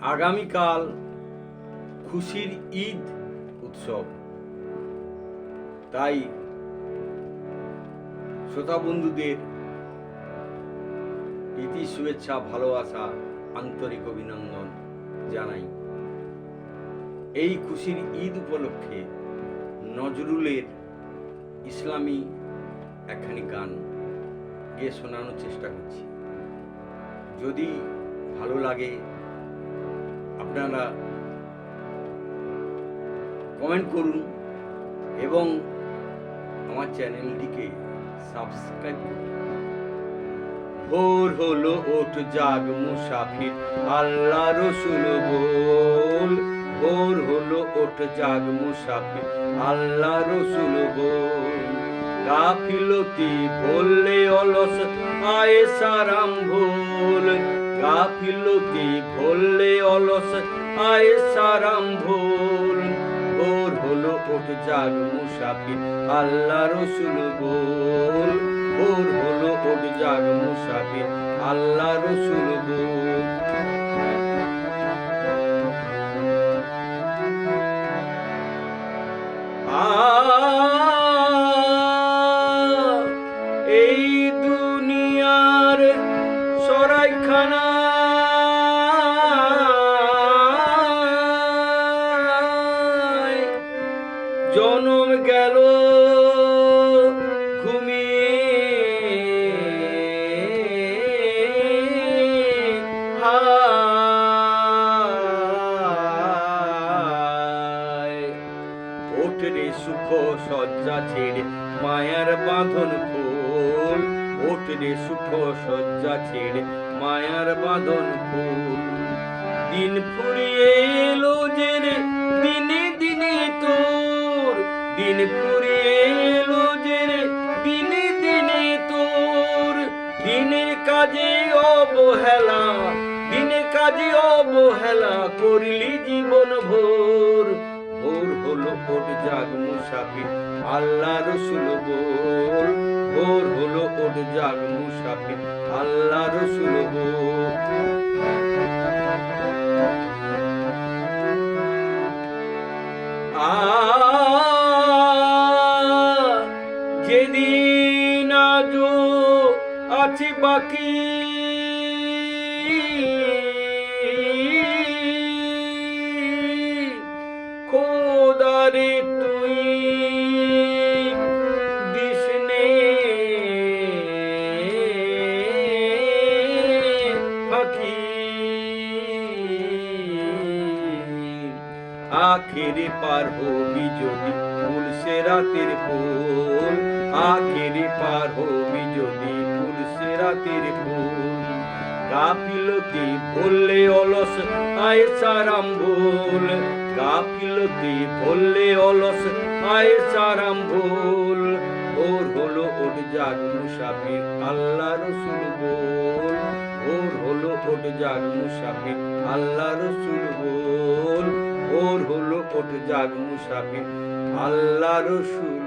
আগামীকাল খুশির ঈদ উৎসব। তাই শ্রোতা বন্ধুদের প্রীতি, শুভেচ্ছা, ভালোবাসা, আন্তরিক অভিনন্দন জানাই। এই খুশির ঈদ উপলক্ষে নজরুলের ইসলামী একখানি গান গিয়ে শোনানোর চেষ্টা করছি। যদি ভালো লাগে আপনারা কমেন্ট করুন এবং আমার চ্যানেলটিকে সাবস্ক্রাইব করুন। ভোর হলো, ওঠ, জাগ মুসাফির আল্লাহ রসুল বল। ভোর হলো, ওঠ, জাগ মুসাফির আল্লাহ রসুল বল। গাফিলতি বললে অলস আয়ে সারাম ভুল গাফিলতি বললে অলস, আয় সারাম ভুল ভোর হলো ওঠ জাগ মুসাফির, আল্লাহ রসুল বল ভোর হলো ওঠ জাগ মুসাফির, আল্লাহ রসুল বল জনম গেল সুখ সজ্জা ছেড়ে মায়ার বাঁধন খোল ওঠে সুখ সজ্জা ছেড়ে মায়ার বাঁধন খোল দিন ফুরিয়ে এলো যে দিন ফুরিয়ে এলো দিনে দিনে তোর। দিনের কাজে অবহেলা, দিনে কাজে অবহেলা করলি জীবন ভোর। ভোর হলো ওট জাগ মুসাফির, আল্লাহ রসুল বল। ভোর হলো ওট জাগ মুসাফির, আল্লাহ রসুল বল। যেদিন আজও আছে বাকি। খোদারে তুই দিসনে পাখি আখেরে পার হবি যদি ফুল সে রাতের আখেরে পার হবি যদি সে রাতের ফুল। গাফিলতি বললে অলস, আয় সারাম ভুল গাফিলতি বললে অলস, আয় ভুল ওর হলো ওট জাগ মুসাফির, আল্লাহ রসুল বল। ওর হলো ওট জাগ মুসাফির, আল্লাহ রসুল বল। ওর হলো ওট জাগ মুসাফির, আল্লাহ রসুল